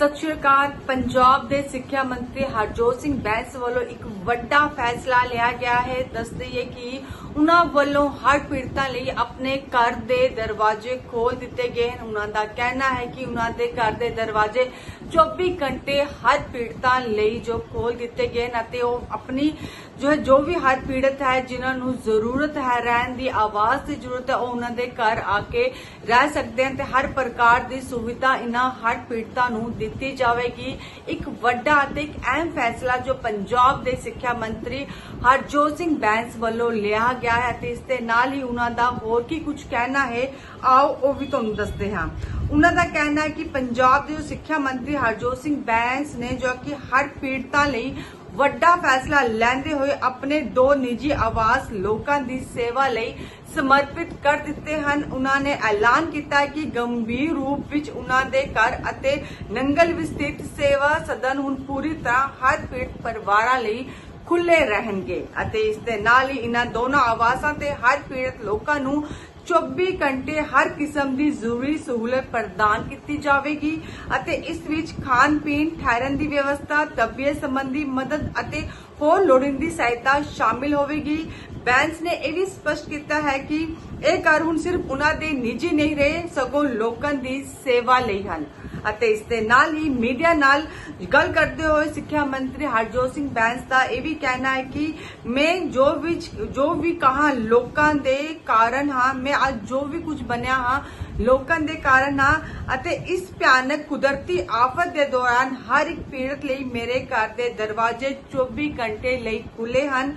ਸਤਿ ਸ਼੍ਰੀ ਅਕਾਲ। ਪੰਜਾਬ ਦੇ ਸਿੱਖਿਆ ਮੰਤਰੀ ਹਰਜੋਤ ਸਿੰਘ ਬੈਂਸ ਵੱਲੋਂ ਇੱਕ ਵੱਡਾ ਫੈਸਲਾ ਲਿਆ ਗਿਆ ਹੈ। ਦੱਸਦੇ ਹੈ ਕਿ ਉਹਨਾਂ ਵੱਲੋਂ ਹਰ ਪੀੜਤਾਂ ਲਈ ਆਪਣੇ ਘਰ ਦੇ ਦਰਵਾਜ਼ੇ ਖੋਲ ਦਿੱਤੇ ਗਏ ਹਨ। ਉਹਨਾਂ ਦਾ ਕਹਿਣਾ ਹੈ ਕਿ ਉਹਨਾਂ ਦੇ ਘਰ ਦੇ ਦਰਵਾਜ਼ੇ 24 ਘੰਟੇ ਹਰ ਪੀੜਤਾਂ ਲਈ ਜੋ ਖੋਲ ਦਿੱਤੇ ਗਏ ਹਨ ਅਤੇ ਉਹ ਆਪਣੀ ਜੋ ਜੋ ਵੀ ਹਰ ਪੀੜਤ ਹੈ, ਜਿਨ੍ਹਾਂ ਨੂੰ ਜ਼ਰੂਰਤ ਹੈ, ਰਹਿਣ ਦੀ ਆਵਾਜ਼ ਦੀ ਜ਼ਰੂਰਤ ਹੈ, ਉਹ ਉਹਨਾਂ ਦੇ ਘਰ ਆ ਕੇ ਰਹਿ ਸਕਦੇ ਹਨ ਤੇ ਹਰ ਪ੍ਰਕਾਰ ਦੀ ਸੁਵਿਧਾ ਇਹਨਾਂ ਹਰ ਪੀੜਤਾਂ ਨੂੰ ਦਿੱਤੀ ਜਾਵੇਗੀ। ਇੱਕ ਵੱਡਾ ਅਤੇ ਇੱਕ ਅਹਿਮ ਫੈਸਲਾ ਜੋ ਪੰਜਾਬ ਦੇ ਸਿੱਖਿਆ ਮੰਤਰੀ ਹਰਜੋਤ ਸਿੰਘ ਬੈਂਸ ਵੱਲੋਂ ਲਿਆ ਗਿਆ ਹੈ ਤੇ ਇਸ ਦੇ ਨਾਲ ਹੀ ਉਹਨਾਂ ਦਾ ਹੋਰ ਕੀ ਕੁਝ ਕਹਿਣਾ ਹੈ, ਆਓ ਉਹ ਵੀ ਤੁਹਾਨੂੰ ਦੱਸਦੇ ਹਾਂ। ਉਹਨਾਂ ਦਾ ਕਹਿਣਾ ਹੈ ਕਿ ਪੰਜਾਬ ਦੇ ਸਿੱਖਿਆ ਮੰਤਰੀ ਹਰਜੋਤ ਸਿੰਘ ਬੈਂਸ ਨੇ ਜੋ ਕਿ ਹਰ ਪੀੜਤਾਂ ਲਈ ਵੱਡਾ ਫੈਸਲਾ ਲੈਂਦੇ ਹੋਏ ਆਪਣੇ ਦੋ ਨਿੱਜੀ ਆਵਾਸ ਲੋਕਾਂ ਦੀ ਸੇਵਾ ਲਈ ਸਮਰਪਿਤ ਕਰ ਦਿੱਤੇ ਹਨ। ਉਹਨਾਂ ਨੇ ਐਲਾਨ ਕੀਤਾ ਕਿ ਗੰਭੀਰ ਰੂਪ ਵਿੱਚ ਉਹਨਾਂ ਦੇ ਘਰ ਅਤੇ ਨੰਗਲ ਵਿਸਥਿਤ ਸੇਵਾ ਸਦਨ ਹੁਣ ਪੂਰੀ ਤਰ੍ਹਾਂ ਹਰ ਪੀੜਤ ਪਰਿਵਾਰਾਂ ਲਈ ਖੁੱਲੇ ਰਹਿਣਗੇ ਅਤੇ ਇਸ ਦੇ ਨਾਲ ਹੀ ਇਹਨਾਂ ਦੋਨਾਂ ਆਵਾਸਾਂ ਤੇ ਹਰ ਪੀੜਤ ਲੋਕਾਂ ਨੂੰ 24 ਘੰਟੇ ਹਰ ਕਿਸਮ ਦੀ ਜ਼ਰੂਰੀ ਸਹੂਲਤ ਪ੍ਰਦਾਨ ਕੀਤੀ ਜਾਵੇਗੀ ਅਤੇ ਇਸ ਵਿੱਚ ਖਾਣ ਪੀਣ, ਠਹਿਰਨ ਦੀ ਵਿਵਸਥਾ, ਤਬੀਅਤ ਸੰਬੰਧੀ ਮਦਦ ਅਤੇ ਹੋਰ ਲੋੜੀਂਦੀ ਸਹਾਇਤਾ ਸ਼ਾਮਿਲ ਹੋਵੇਗੀ। ਬੈਂਸ ਨੇ ਇਹ ਵੀ ਸਪਸ਼ਟ ਕੀਤਾ ਹੈ ਕਿ ਇਹ ਕਾਨੂੰਨ ਸਿਰਫ ਉਹਨਾਂ ਦੇ ਨਿੱਜੀ ਨਹੀਂ ਰਹੇ, ਸਗੋਂ ਲੋਕਾਂ ਦੀ ਸੇਵਾ ਲਈ ਹਨ। ਅਤੇ ਇਸ ਦੇ ਨਾਲ ਹੀ ਮੀਡੀਆ ਨਾਲ ਗੱਲ ਕਰਦੇ ਹੋਏ ਸਿੱਖਿਆ ਮੰਤਰੀ ਹਰਜੋਤ ਸਿੰਘ ਬੈਂਸ ਦਾ ਇਹ ਵੀ ਕਹਿਣਾ ਹੈ ਕਿ ਮੈਂ ਜੋ ਵੀ ਜੋ ਵੀ ਕਹਾ ਲੋਕਾਂ ਦੇ ਕਾਰਨ ਹਾਂ, ਮੈਂ ਅੱਜ ਜੋ ਵੀ ਕੁਝ ਬਣਿਆ ਹਾਂ, ਲੋਕਾਂ ਦੇ ਕਾਰਨ ਹਾਂ ਅਤੇ ਇਸ ਭਿਆਨਕ ਕੁਦਰਤੀ ਆਫਤ ਦੇ ਦੌਰਾਨ ਹਰ ਇੱਕ ਪੀੜਤ ਲਈ ਮੇਰੇ ਘਰ ਦੇ ਦਰਵਾਜ਼ੇ 24 ਘੰਟੇ ਲਈ ਖੁੱਲੇ ਹਨ।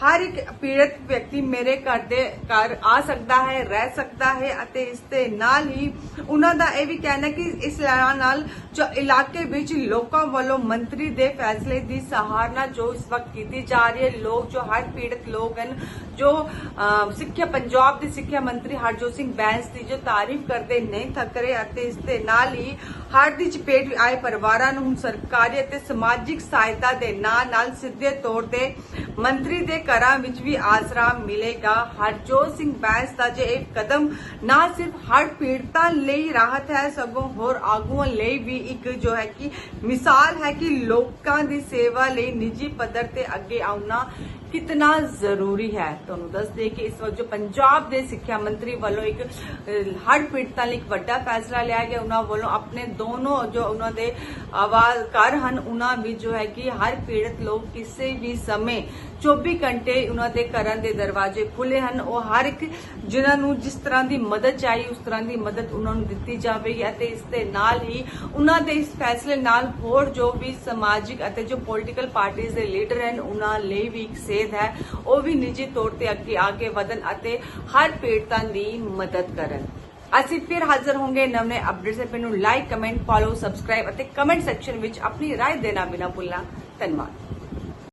ਹਰ ਇੱਕ ਪੀੜਤ ਵਿਅਕਤੀ ਮੇਰੇ ਘਰ ਦੇ ਘਰ ਆ ਸਕਦਾ ਹੈ, ਰਹਿ ਸਕਦਾ ਹੈ ਅਤੇ ਇਸ ਦੇ ਨਾਲ ਹੀ ਉਹਨਾਂ ਦਾ ਇਹ ਵੀ ਕਹਿਣਾ ਕਿ ਇਸ ਲਾ- ਨਾਲ ਜੋ ਇਲਾਕੇ ਵਿੱਚ ਲੋਕਾਂ ਵੱਲੋਂ ਮੰਤਰੀ ਦੇ ਫੈਸਲੇ ਦੀ ਸਹਾਰਨਾ ਜੋ ਇਸ ਵਕਤ ਕੀਤੀ ਜਾ ਰਹੀ ਹੈ, ਲੋਕ ਜੋ ਹਰ ਪੀੜਤ ਲੋਕ ਹਨ, ਜੋ ਸਿੱਖਿਆ, ਪੰਜਾਬ ਦੇ ਸਿੱਖਿਆ ਮੰਤਰੀ ਹਰਜੋਤ ਸਿੰਘ ਬੈਂਸ ਦੀ ਜੋ ਤਾਰੀਫ ਕਰਦੇ ਨਹੀਂ ਥੱਕ ਰਹੇ ਅਤੇ ਇਸ ਦੇ ਨਾਲ ਹੀ ਹੜ੍ਹ ਦੀ ਚਪੇਟ ਆਏ ਪਰਿਵਾਰਾਂ ਨੂੰ ਹੁਣ ਸਰਕਾਰੀ ਅਤੇ ਸਮਾਜਿਕ ਸਹਾਇਤਾ ਦੇ ਨਾਲ ਨਾਲ ਸਿੱਧੇ ਤੌਰ ਤੇ ਮੰਤਰੀ ਦੇ ਘਰਾਂ ਵਿੱਚ ਵੀ ਆਸਰਾ ਮਿਲੇਗਾ। ਹਰਜੋਤ ਸਿੰਘ ਬੈਂਸ ਦਾ ਜੇ ਇਹ ਕਦਮ ਨਾ ਸਿਰਫ ਹੜ੍ਹ ਪੀੜਤਾਂ ਲਈ ਰਾਹਤ ਹੈ, ਸਗੋਂ ਹੋਰ ਆਗੂਆਂ ਲਈ ਵੀ ਇੱਕ ਜੋ ਹੈ ਕਿ ਮਿਸਾਲ ਹੈ ਕਿ ਲੋਕਾਂ ਦੀ ਸੇਵਾ ਲਈ ਨਿੱਜੀ ਪੱਧਰ ਤੇ ਅੱਗੇ ਆਉਣਾ ਕਿਤਨਾ ਜ਼ਰੂਰੀ ਹੈ ਤੁਹਾਨੂੰ ਦੱਸ ਦੇ ਕਿ ਇਸ ਵਕਤ ਜੋ ਪੰਜਾਬ ਦੇ ਸਿੱਖਿਆ ਮੰਤਰੀ ਵੱਲੋਂ ਇੱਕ ਅਹ, ਪੀੜਤਾਂ ਲਈ ਇੱਕ ਵੱਡਾ ਫੈਸਲਾ ਲਿਆ ਗਿਆ ਉਹਨਾਂ ਵੱਲੋਂ ਆਪਣੇ ਦੋਨੋਂ ਜੋ ਉਹਨਾਂ ਦੇ ਆਵਾਜ਼ ਘਰ ਹਨ ਉਹਨਾਂ ਵਿੱਚ ਜੋ ਹੈ ਕਿ ਹਰ ਪੀੜਤ ਲੋਕ ਕਿਸੇ ਵੀ ਸਮੇਂ 24 ਘੰਟੇ ਉਹਨਾਂ ਦੇ ਘਰਾਂ ਦੇ ਦਰਵਾਜ਼ੇ ਖੁੱਲੇ ਹਨ। ਉਹ ਹਰ ਇੱਕ ਜਿਨ੍ਹਾਂ ਨੂੰ ਜਿਸ ਤਰ੍ਹਾਂ ਦੀ ਮਦਦ ਚਾਹੀ ਉਸ ਤਰ੍ਹਾਂ ਦੀ ਮਦਦ ਉਹਨਾਂ ਨੂੰ ਦਿੱਤੀ ਜਾਵੇਗੀ ਅਤੇ ਇਸ ਦੇ ਨਾਲ ਹੀ ਉਹਨਾਂ ਦੇ ਇਸ ਫੈਸਲੇ ਨਾਲ ਹੋਰ ਜੋ ਵੀ ਸਮਾਜਿਕ ਅਤੇ ਜੋ ਪੋਲੀਟੀਕਲ ਪਾਰਟੀਆਂ ਦੇ ਲੀਡਰ ਹਨ ਉਹਨਾਂ ਲਈ ਵੀ ਇੱਕ ਸੇਧ ਹੈ ਉਹ ਵੀ ਨਿੱਜੀ ਤੌਰ ਤੇ ਅੱਗੇ ਆ ਕੇ ਵਧਣ ਅਤੇ ਹਰ ਪੀੜਤਾਂ ਦੀ ਮਦਦ ਕਰਨ ਅਸੀਂ ਫਿਰ ਹਾਜ਼ਰ ਹੋਵਾਂਗੇ ਨਵੇਂ ਅਪਡੇਟਸ ਤੇ ਨੂੰ ਲਾਈਕ ਕਮੈਂਟ ਫੋਲੋ ਸਬਸਕ੍ਰਾਈਬ ਅਤੇ ਕਮੈਂਟ ਸੈਕਸ਼ਨ ਵਿੱਚ ਆਪਣੀ رائے ਦੇਣਾ ਬਿਨਾ ਭੁੱਲਣਾ ਧੰਨਵਾਦ